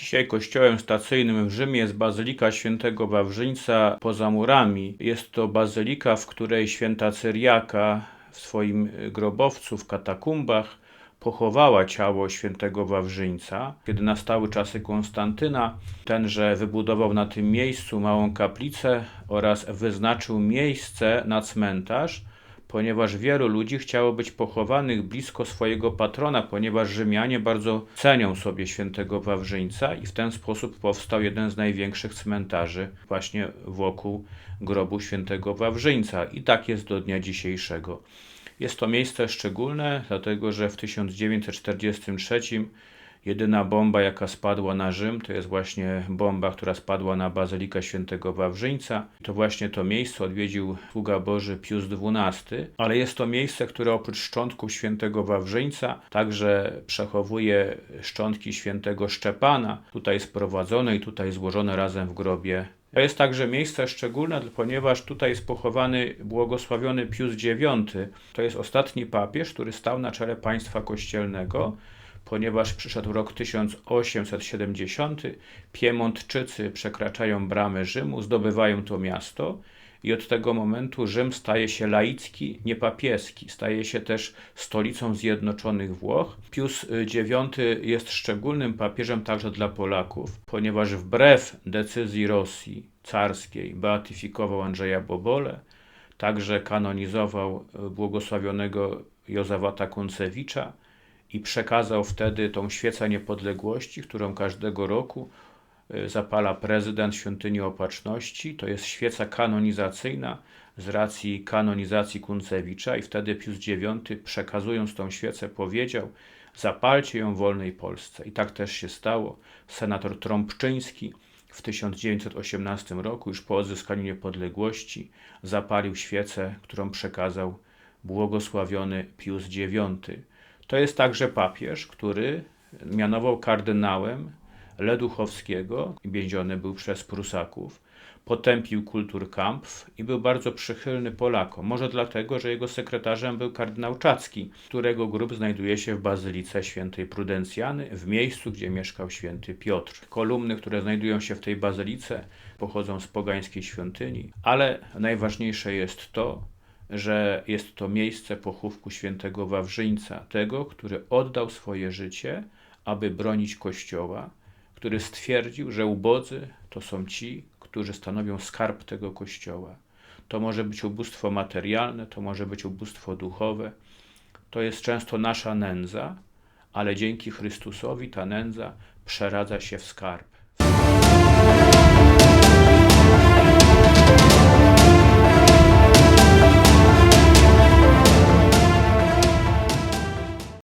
Dzisiaj kościołem stacyjnym w Rzymie jest Bazylika Świętego Wawrzyńca poza murami. Jest to bazylika, w której święta Cyriaka w swoim grobowcu w katakumbach pochowała ciało świętego Wawrzyńca. Kiedy nastały czasy Konstantyna, tenże wybudował na tym miejscu małą kaplicę oraz wyznaczył miejsce na cmentarz, ponieważ wielu ludzi chciało być pochowanych blisko swojego patrona, ponieważ Rzymianie bardzo cenią sobie świętego Wawrzyńca i w ten sposób powstał jeden z największych cmentarzy właśnie wokół grobu świętego Wawrzyńca i tak jest do dnia dzisiejszego. Jest to miejsce szczególne, dlatego że w 1943 jedyna bomba, jaka spadła na Rzym, to jest właśnie bomba, która spadła na Bazylikę Świętego Wawrzyńca. To właśnie to miejsce odwiedził sługa Boży Pius XII, ale jest to miejsce, które oprócz szczątków Świętego Wawrzyńca także przechowuje szczątki Świętego Szczepana, tutaj sprowadzone i tutaj złożone razem w grobie to jest także miejsce szczególne, ponieważ tutaj jest pochowany błogosławiony Pius IX. To jest ostatni papież, który stał na czele państwa kościelnego, ponieważ przyszedł rok 1870. Piemontczycy przekraczają bramy Rzymu, zdobywają to miasto i od tego momentu Rzym staje się laicki, niepapieski, staje się też stolicą Zjednoczonych Włoch. Pius IX jest szczególnym papieżem także dla Polaków, ponieważ wbrew decyzji Rosji carskiej beatyfikował Andrzeja Bobole, także kanonizował błogosławionego Józefata Koncewicza i przekazał wtedy tą świecę niepodległości, którą każdego roku zapala prezydent świątyni opatrzności. To jest świeca kanonizacyjna z racji kanonizacji Kuncewicza i wtedy Pius IX przekazując tą świecę powiedział zapalcie ją w wolnej Polsce. I tak też się stało. Senator Trąbczyński w 1918 roku, już po odzyskaniu niepodległości, zapalił świecę, którą przekazał błogosławiony Pius IX. To jest także papież, który mianował kardynałem Leduchowskiego, więziony był przez Prusaków, potępił Kulturkampf i był bardzo przychylny Polakom. Może dlatego, że jego sekretarzem był kardynał Czacki, którego grób znajduje się w Bazylice Świętej Prudencjany, w miejscu, gdzie mieszkał święty Piotr. Kolumny, które znajdują się w tej bazylice, pochodzą z pogańskiej świątyni, ale najważniejsze jest to, że jest to miejsce pochówku świętego Wawrzyńca, tego, który oddał swoje życie, aby bronić Kościoła, który stwierdził, że ubodzy to są ci, którzy stanowią skarb tego kościoła. To może być ubóstwo materialne, to może być ubóstwo duchowe, to jest często nasza nędza, ale dzięki Chrystusowi ta nędza przeradza się w skarb.